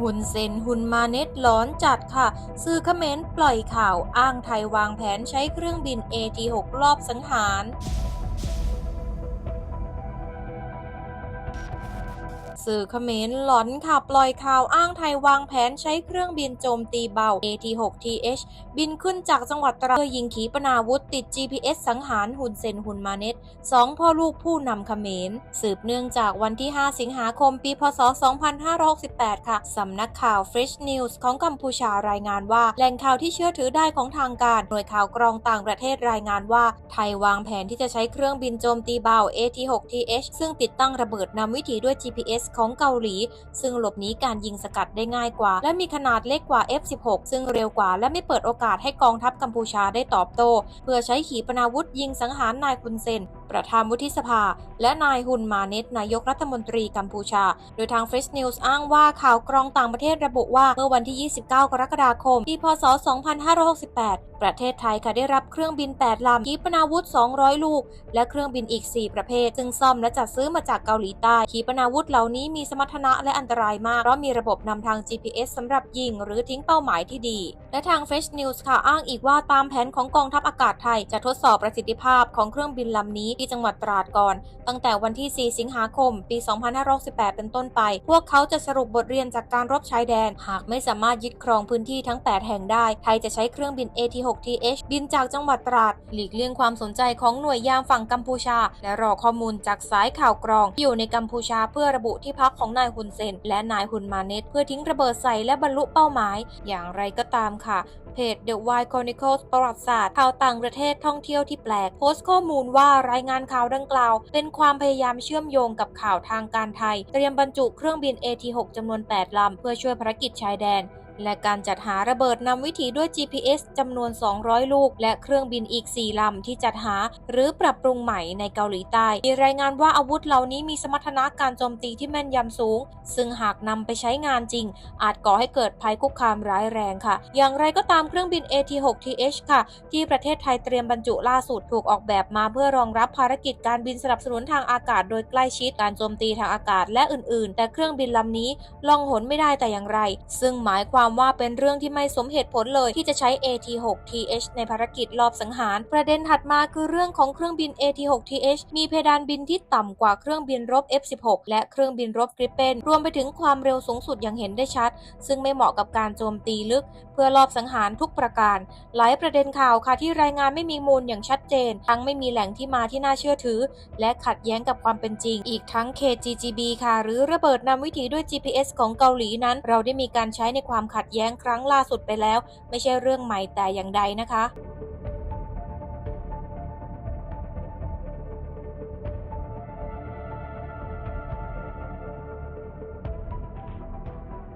หุนเซนหุนมาเน็ตร้อนจัดค่ะ สื่อเขมรปล่อยข่าวอ้างไทยวางแผนใช้เครื่องบิน AT6 รอบสังหาร สื่อเขมรหลอนค่ะปล่อยข่าวอ้างไทยวางแผนใช้เครื่องบินโจมตีเบา AT6TH บินขึ้นจากจังหวัดตราดเพื่อยิงขีปนาวุธติด GPS สังหารหุนเซนหุนมาเน็ตสองพ่อลูกผู้นำเขมร สืบเนื่องจากวันที่ 5 สิงหาคม ปีพศ 2568 ค่ะ สำนักข่าว Fresh News ของกัมพูชารายงานว่า แหล่งข่าวที่เชื่อถือได้ของทางการ หน่วยข่าวกรองต่างประเทศรายงานว่า ทยวางแผนที่จะใช้เครื่องบินโจมตีเบา AT6TH ซึ่งติดตั้งระเบิดนำวิถีด้วย GPS ของเกาหลี ซึ่งหลบหนีการยิงสกัดได้ง่ายกว่า และมีขนาดเล็กกว่า F16 ซึ่งเร็วกว่า และไม่เปิดโอกาสให้กองทัพกัมพูชาได้ตอบโต้เพื่อใช้ขีปนาวุธยิงสังหารนายคุนเซน ประธานวุฒิสภา และนายฮุนมาเนตนายกรัฐมนตรีกัมพูชา โดยทาง Fresh News อ้างว่าข่าวกรองต่างประเทศระบุว่า เมื่อวันที่ 29 กรกฎาคม ปี พศ 2568 ประเทศไทยค่ะได้รับเครื่องบิน 8 ลำขีปนาวุธ 200 ลูก และเครื่องบินอีก 4 ประเภท ซึ่งซ่อมและจัดซื้อมาจากเกาหลีใต้ ขีปนาวุธเหล่านี้มีสมรรถนะและอันตรายมาก เพราะมีระบบนำทาง GPS สำหรับยิง หรือทิ้งเป้าหมายที่ดี และทาง Fresh News ค่ะอ้างอีกว่าตามแผนของกองทัพอากาศไทยจะทดสอบประสิทธิภาพของเครื่องบินลำนี้ที่จังหวัดตราดก่อน ตั้งแต่วันที่ 4 สิงหาคม ปี 2568 เป็นต้นไป พวกเขาจะสรุปบทเรียนจากการรบชายแดน หากไม่สามารถยึดครองพื้นที่ทั้ง 8 แห่งได้ ไทยจะใช้เครื่องบิน AT6TH บินจากจังหวัดตราด หลีกเลี่ยงความสนใจของหน่วยยามฝั่งกัมพูชา และรอข้อมูลจากสายข่าวกรองที่อยู่ในกัมพูชาเพื่อระบุที่พักของนายฮุนเซน และนายฮุนมาเนตเพื่อทิ้งระเบิดใส่และบรรลุเป้าหมาย อย่างไรก็ตามค่ะเพจ The Wide Chronicles ประวัติศาสตร์ข่าวต่างประเทศท่องเที่ยวที่แปลกโพสต์ข้อมูลว่ารายงานงานข่าวดังกล่าว เป็นความพยายามเชื่อมโยงกับข่าวทางการไทย เตรียมบรรจุเครื่องบิน AT6 จำนวน 8 ลำ เพื่อช่วยภารกิจชายแดนและการจัดหาระเบิดนำวิถีด้วย GPS จำนวน 200 ลูก และเครื่องบินอีก 4 ลำที่จัดหา หรือปรับปรุงใหม่ในเกาหลีใต้มีรายงานว่าอาวุธเหล่านี้มีสมรรถนะการโจมตีที่แม่นยำสูง ซึ่งหากนำไปใช้งานจริง อาจก่อให้เกิดภัยคุกคามร้ายแรงค่ะ อย่างไรก็ตามเครื่องบิน AT6TH ค่ะ ที่ประเทศไทยเตรียมบรรจุล่าสุดถูกออกแบบมาเพื่อรองรับภารกิจการบินสนับสนุนทางอากาศโดยใกล้ชิดการโจมตีทางอากาศและอื่น ๆ แต่เครื่องบินลำนี้ล่องหนไม่ได้แต่อย่างไร ซึ่งหมายความว่าเป็นเรื่องที่ไม่สมเหตุผลเลยที่จะใช้ AT6TH ในภารกิจรอบสังหาร ประเด็นถัดมาคือเรื่องของเครื่องบิน AT6TH มีเพดานบินที่ต่ำกว่าเครื่องบินรบ F16 และเครื่องบินรบกริปเปนรวมไปถึงความเร็วสูงสุดอย่างเห็นได้ชัด ซึ่งไม่เหมาะกับการโจมตีลึก พื่อลอบสังหารทุกประการ หลายประเด็นข่าวค่ะที่รายงานไม่มีมูลอย่างชัดเจน ทั้งไม่มีแหล่งที่มาที่น่าเชื่อถือ และขัดแย้งกับความเป็นจริง อีกทั้ง KGGB ค่ะ หรือระเบิดนำวิถีด้วย GPS ของเกาหลีนั้น เราได้มีการใช้ในความขัดแย้งครั้งล่าสุดไปแล้ว ไม่ใช่เรื่องใหม่แต่อย่างใดนะคะ